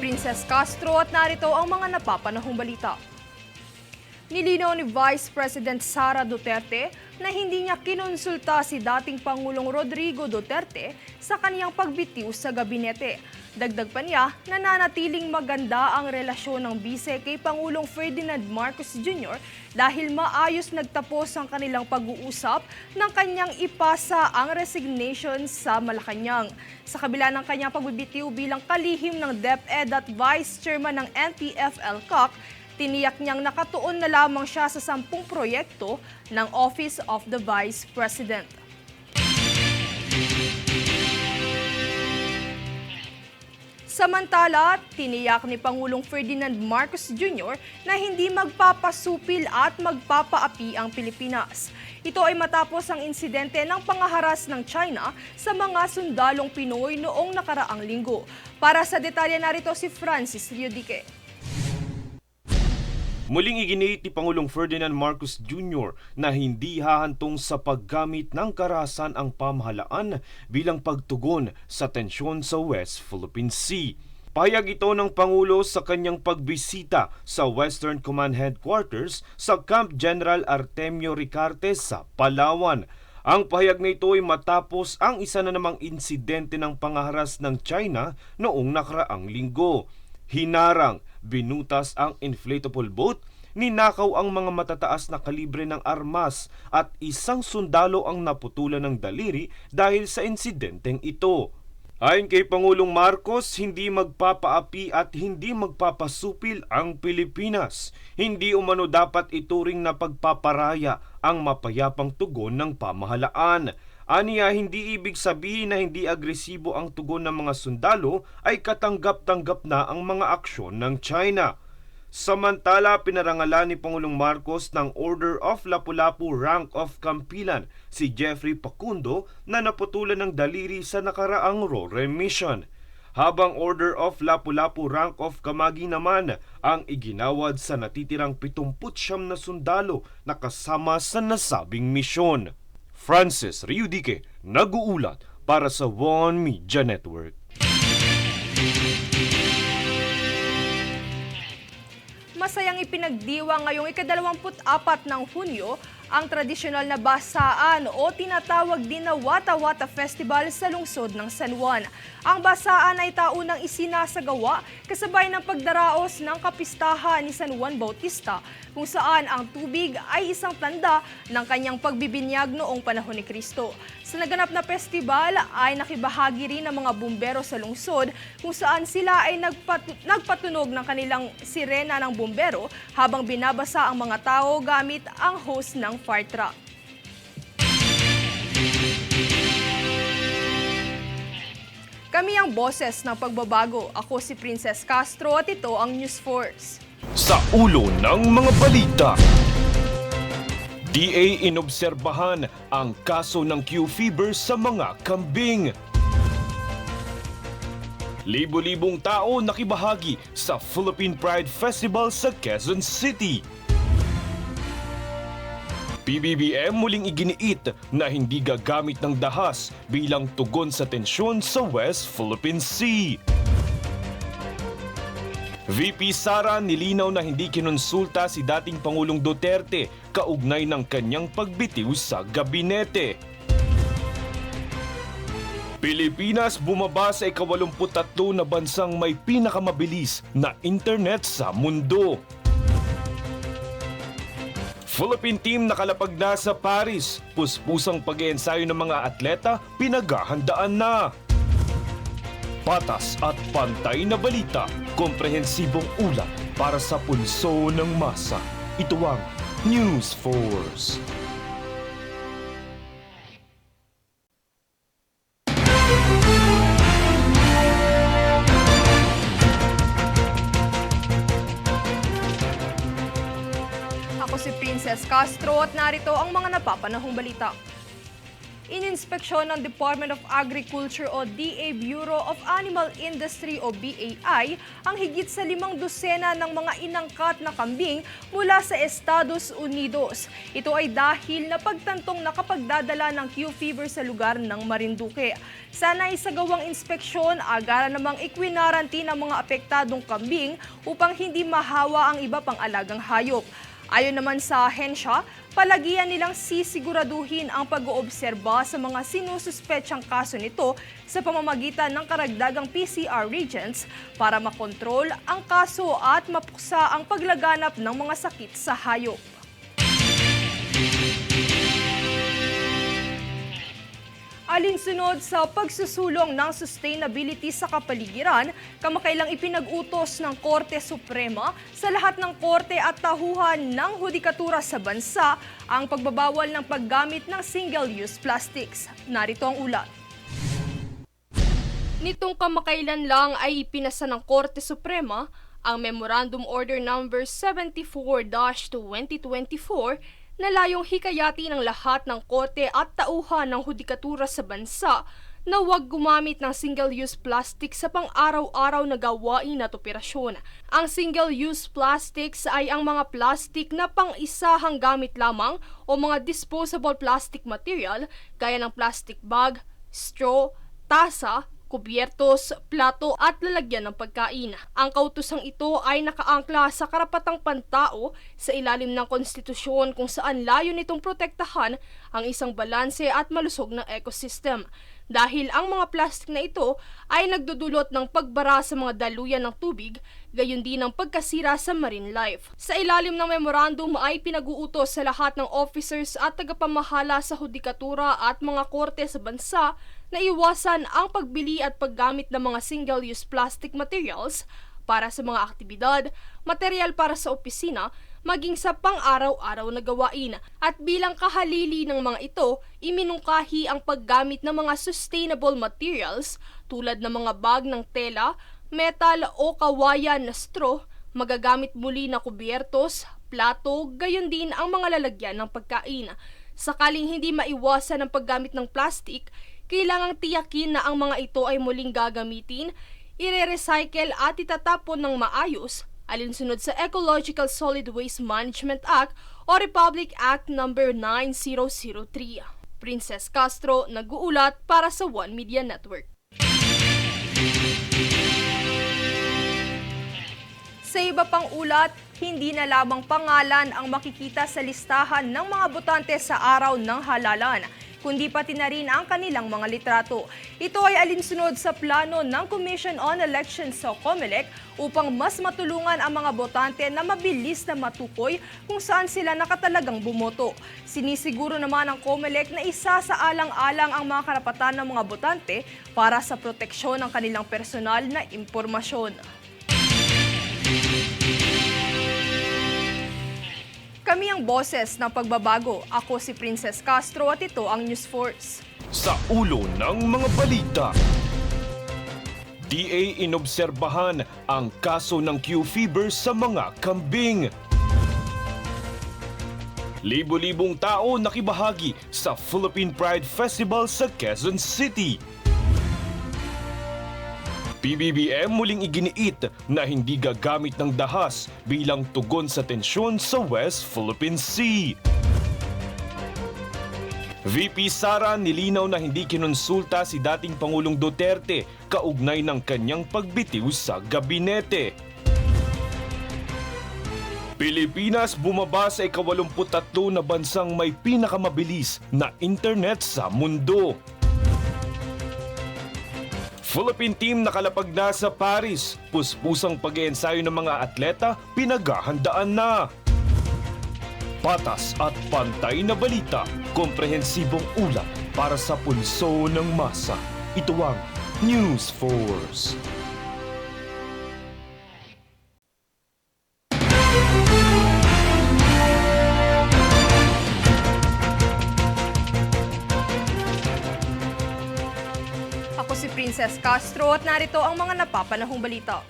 Princess Castro at narito ang mga napapanahong balita. Nilinaw ni Vice President Sara Duterte na hindi niya kinonsulta si dating Pangulong Rodrigo Duterte sa kaniyang pagbitiw sa gabinete. Dagdag pa niya, nananatiling maganda ang relasyon ng bise kay Pangulong Ferdinand Marcos Jr. dahil maayos nagtapos ang kanilang pag-uusap ng kanyang ipasa ang resignation sa Malacanang. Sa kabila ng kanyang pagbibitiw bilang kalihim ng DepEd at Vice Chairman ng NTF-ELCOC, tiniyak niyang nakatuon na lamang siya sa sampung proyekto ng Office of the Vice President. Samantala, tiniyak ni Pangulong Ferdinand Marcos Jr. na hindi magpapasupil at magpapaapi ang Pilipinas. Ito ay matapos ang insidente ng pangaharas ng China sa mga sundalong Pinoy noong nakaraang linggo. Para sa detalye narito si Francis Riodique. Muling iginit ni Pangulong Ferdinand Marcos Jr. na hindi hahantong sa paggamit ng karahasan ang pamahalaan bilang pagtugon sa tensyon sa West Philippine Sea. Pahayag ito ng Pangulo sa kanyang pagbisita sa Western Command Headquarters sa Camp General Artemio Ricarte sa Palawan. Ang pahayag na ito ay matapos ang isa na namang insidente ng pangaharas ng China noong nakaraang linggo. Hinarang, binutas ang inflatable boat, ninakaw ang mga matataas na kalibre ng armas at isang sundalo ang naputulan ng daliri dahil sa insidenteng ito. Ayon kay Pangulong Marcos, hindi magpapaapi at hindi magpapasupil ang Pilipinas. Hindi umano dapat ituring na pagpaparaya ang mapayapang tugon ng pamahalaan. Aniya, hindi ibig sabihin na hindi agresibo ang tugon ng mga sundalo ay katanggap-tanggap na ang mga aksyon ng China. Samantala, pinarangalan ni Pangulong Marcos ng Order of Lapu-Lapu Rank of Kampilan si Jeffrey Pacundo na naputulan ng daliri sa nakaraang RORE mission. Habang Order of Lapu-Lapu Rank of Kamagi naman ang iginawad sa natitirang 79 na sundalo na kasama sa nasabing misyon. Francis Riudique, nag-uulat para sa One Media Network. Masayang ipinagdiwa ngayong ikadalawamput-apat ng Hunyo ang tradisyonal na basaan o tinatawag din na Wata Wata Festival sa lungsod ng San Juan. Ang basaan ay taunang isinasagawa kasabay ng pagdaraos ng kapistahan ni San Juan Bautista kung saan ang tubig ay isang tanda ng kanyang pagbibinyag noong panahon ni Kristo. Sa naganap na festival ay nakibahagi rin ng mga bumbero sa lungsod kung saan sila ay nagpat- nagpatunog ng kanilang sirena ng bumbero habang binabasa ang mga tao gamit ang hose ng fire truck. Kami ang boses ng pagbabago. Ako si Princess Castro at ito ang News Force. Sa ulo ng mga balita. DA inobserbahan ang kaso ng Q fever sa mga kambing. Libo-libong tao nakibahagi sa Philippine Pride Festival sa Quezon City. PBBM muling iginiit na hindi gagamit ng dahas bilang tugon sa tensyon sa West Philippine Sea. VP Sara nilinaw na hindi kinonsulta si dating Pangulong Duterte kaugnay ng kanyang pagbitiw sa gabinete. Pilipinas bumaba sa ikawalumput-tatlo na bansang may pinakamabilis na internet sa mundo. Philippine team nakalapag na sa Paris. Puspusang pag-iensayo ng mga atleta, pinaghahandaan na. Patas at pantay na balita, komprehensibong ulat para sa pulso ng masa. Ito ang News Force. Si Princess Castro at narito ang mga napapanahong balita. ininspeksyon ng Department of Agriculture o DA Bureau of Animal Industry o BAI ang higit sa limang dosena ng mga inangkat na kambing mula sa Estados Unidos. Ito ay dahil napagtantong nakapagdadala ng Q fever sa lugar ng Marinduque. Sana isagawang inspeksyon, agara namang ikwinarantin ang mga apektadong kambing upang hindi mahawa ang iba pang alagang hayop. Ayon naman sa ahensya, palagian nilang sisiguraduhin ang pag-oobserba sa mga sinususpetsang kaso nito sa pamamagitan ng karagdagang PCR reagents para makontrol ang kaso at mapuksa ang paglaganap ng mga sakit sa hayop. Alinsunod sa pagsusulong ng sustainability sa kapaligiran, kamakailang ipinag-utos ng Korte Suprema sa lahat ng korte at tahuhan ng hudikatura sa bansa ang pagbabawal ng paggamit ng single-use plastics. Narito ang ulat. Nitong kamakailan lang ay ipinasa ng Korte Suprema ang Memorandum Order Number 74-2024 na layong hikayati ng lahat ng korte at tauhan ng hudikatura sa bansa na huwag gumamit ng single-use plastic sa pang-araw-araw na gawain at operasyon. Ang single-use plastics ay ang mga plastic na pang-isahang gamit lamang o mga disposable plastic material gaya ng plastic bag, straw, tasa, kubyertos, plato at lalagyan ng pagkain. Ang kautosang ito ay nakaangkla sa karapatang pantao sa ilalim ng konstitusyon kung saan layo nitong protektahan ang isang balanse at malusog na ecosystem. Dahil ang mga plastic na ito ay nagdudulot ng pagbara sa mga daluyan ng tubig, gayon din ang pagkasira sa marine life. Sa ilalim ng memorandum ay pinag-uutos sa lahat ng officers at tagapamahala sa hudikatura at mga korte sa bansa na iwasan ang pagbili at paggamit ng mga single-use plastic materials para sa mga aktibidad, material para sa opisina, maging sa pang-araw-araw na gawain. At bilang kahalili ng mga ito, iminungkahi ang paggamit ng mga sustainable materials tulad ng mga bag ng tela, metal o kawayan na straw, magagamit muli na kubyertos, plato, gayon din ang mga lalagyan ng pagkain. Sakaling hindi maiwasan ang paggamit ng plastic, kailangang tiyakin na ang mga ito ay muling gagamitin, ire-recycle at itatapon ng maayos alinsunod sa Ecological Solid Waste Management Act o Republic Act No. 9003. Princess Castro, nag-uulat para sa One Media Network. Sa iba pang ulat, hindi na lamang pangalan ang makikita sa listahan ng mga botante sa araw ng halalan, kundi pati na rin ang kanilang mga litrato. Ito ay alinsunod sa plano ng Commission on Elections sa COMELEC upang mas matulungan ang mga botante na mabilis na matukoy kung saan sila nakatalagang bumoto. Sinisiguro naman ng COMELEC na isa sa alang-alang ang mga karapatan ng mga botante para sa proteksyon ng kanilang personal na impormasyon. Kami ang boses ng pagbabago. Ako si Princess Castro at ito ang News Force. Sa ulo ng mga balita. DA inobserbahan ang kaso ng Q fever sa mga kambing. Libo-libong tao nakibahagi sa Philippine Pride Festival sa Quezon City. PBBM muling iginiit na hindi gagamit ng dahas bilang tugon sa tensyon sa West Philippine Sea. VP Sara nilinaw na hindi kinonsulta si dating Pangulong Duterte kaugnay ng kanyang pagbitiw sa gabinete. Pilipinas bumaba sa ikawalumput-tatlo na bansang may pinakamabilis na internet sa mundo. Philippine team nakalapag na sa Paris. Puspusang pag-iensayo ng mga atleta, pinaghahandaan na. Patas at pantay na balita, komprehensibong ulat para sa pulso ng masa. Ito ang News Force. Princess Castro at narito ang mga napapanahong balita.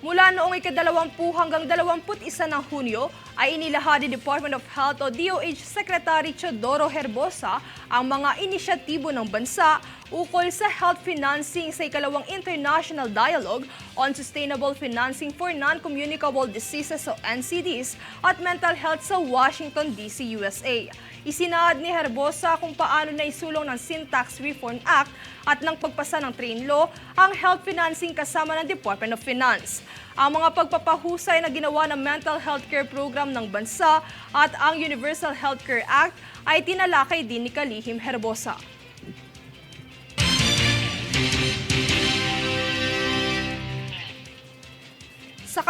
Mula noong ikadalawampu hanggang dalawamput isa ng Hunyo, ay inilahad ni Department of Health o DOH Secretary Chodoro Herbosa ang mga inisyatibo ng bansa ukol sa health financing sa ikalawang International Dialogue on Sustainable Financing for Non-Communicable Diseases o NCDs at Mental Health sa Washington, D.C., USA. Isinahad ni Herbosa kung paano na isulong ng Sin Tax Reform Act at ng pagpasa ng train law ang health financing kasama ng Department of Finance. Ang mga pagpapahusay na ginawa ng Mental Health Care Program ng bansa at ang Universal Healthcare Act ay tinalakay din ni Kalihim Herbosa.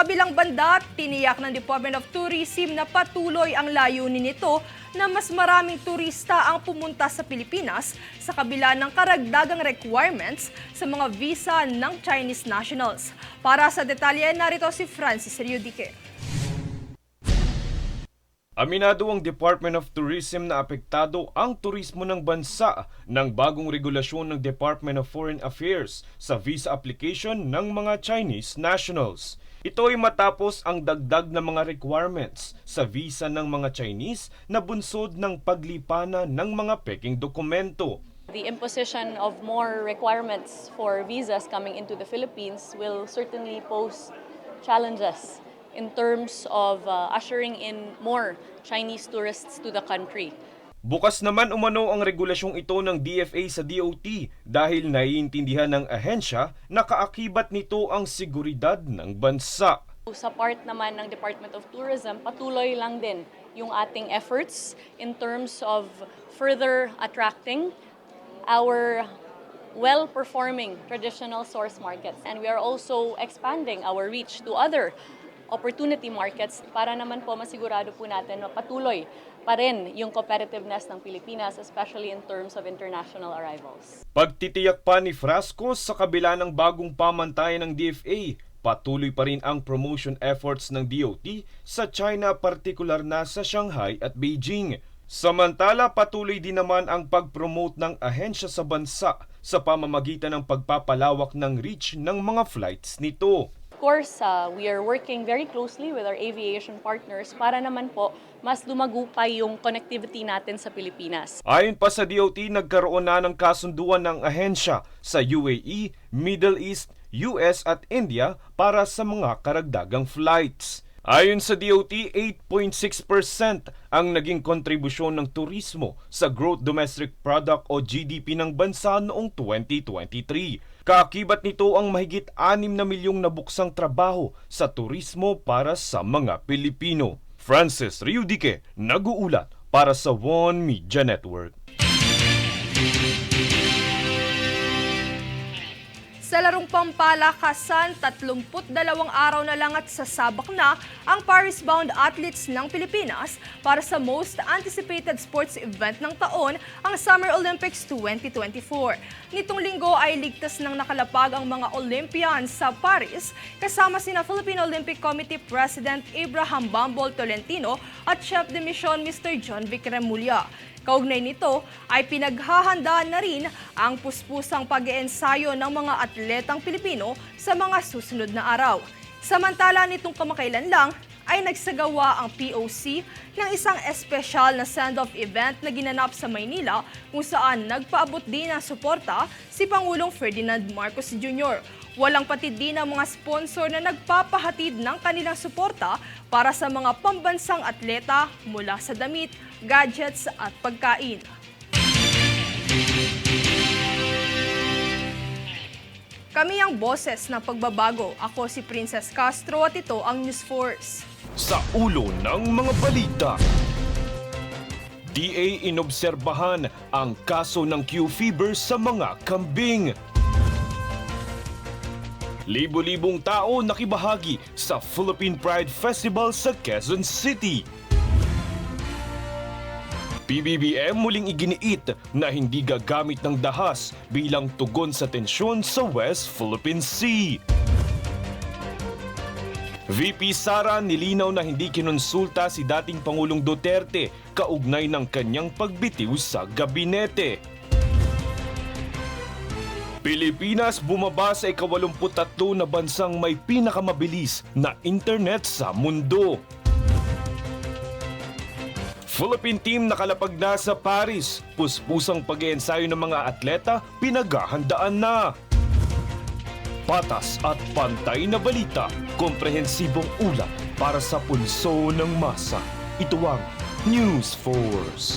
Kabilang banda, tiniyak ng Department of Tourism na patuloy ang layunin nito na mas maraming turista ang pumunta sa Pilipinas sa kabila ng karagdagang requirements sa mga visa ng Chinese nationals. Para sa detalye, narito si Francis Riudique. Aminado ang Department of Tourism na apektado ang turismo ng bansa ng bagong regulasyon ng Department of Foreign Affairs sa visa application ng mga Chinese nationals. Ito ay matapos ang dagdag na mga requirements sa visa ng mga Chinese na bunsod ng paglipana ng mga peking dokumento. The imposition of more requirements for visas coming into the Philippines will certainly pose challenges in terms of uh, ushering in more Chinese tourists to the country. Bukas naman umano ang regulasyong ito ng DFA sa DOT dahil naiintindihan ng ahensya na kaakibat nito ang seguridad ng bansa. Sa part naman ng Department of Tourism, patuloy lang din yung ating efforts in terms of further attracting our well-performing traditional source markets. And we are also expanding our reach to other opportunity markets para naman po masigurado po natin na patuloy pa rin yung competitiveness ng Pilipinas, especially in terms of international arrivals. Pagtitiyak pa ni Frasco sa kabila ng bagong pamantayan ng DFA, patuloy pa rin ang promotion efforts ng DOT sa China partikular na sa Shanghai at Beijing. Samantala, patuloy din naman ang pag-promote ng ahensya sa bansa sa pamamagitan ng pagpapalawak ng reach ng mga flights nito. Course, uh, we are working very closely with our aviation partners para naman po mas lumagupay yung connectivity natin sa Pilipinas. Ayon pa sa DOT, nagkaroon na ng kasunduan ng ahensya sa UAE, Middle East, US at India para sa mga karagdagang flights. Ayon sa DOT, 8.6% ang naging kontribusyon ng turismo sa Gross Domestic Product o GDP ng bansa noong 2023. Kaakibat nito ang mahigit 6 na milyong nabuksang trabaho sa turismo para sa mga Pilipino. Francis Riudique, nag-uulat para sa One Media Network. Sa larong pampalakasan, 32 araw na lang at sasabak na ang Paris-bound athletes ng Pilipinas para sa most anticipated sports event ng taon, ang Summer Olympics 2024. Nitong linggo ay ligtas ng nakalapag ang mga Olympians sa Paris kasama sina Philippine Olympic Committee President Abraham Bambol Tolentino at Chef de Mission Mr. John Vic Remulla. Kaugnay nito ay pinaghahandaan na rin ang puspusang pag-iensayo ng mga atletang Pilipino sa mga susunod na araw. Samantala nitong kamakailan lang ay nagsagawa ang POC ng isang espesyal na send-off event na ginanap sa Maynila kung saan nagpaabot din ng suporta si Pangulong Ferdinand Marcos Jr. Walang patid din ang mga sponsor na nagpapahatid ng kanilang suporta para sa mga pambansang atleta mula sa damit, gadgets at pagkain. Kami ang boses ng pagbabago. Ako si Princess Castro at ito ang News Force. Sa ulo ng mga balita. DA inobserbahan ang kaso ng Q-fever sa mga kambing. Libo-libong tao nakibahagi sa Philippine Pride Festival sa Quezon City. PBBM muling iginiit na hindi gagamit ng dahas bilang tugon sa tensyon sa West Philippine Sea. VP Sara nilinaw na hindi kinonsulta si dating Pangulong Duterte kaugnay ng kanyang pagbitiw sa gabinete. Pilipinas bumaba sa ikawalumput-tatlo na bansang may pinakamabilis na internet sa mundo. Philippine team nakalapag na sa Paris. Puspusang pag-iensayo ng mga atleta, pinaghahandaan na. Patas at pantay na balita, komprehensibong ulat para sa pulso ng masa. Ito ang News Force.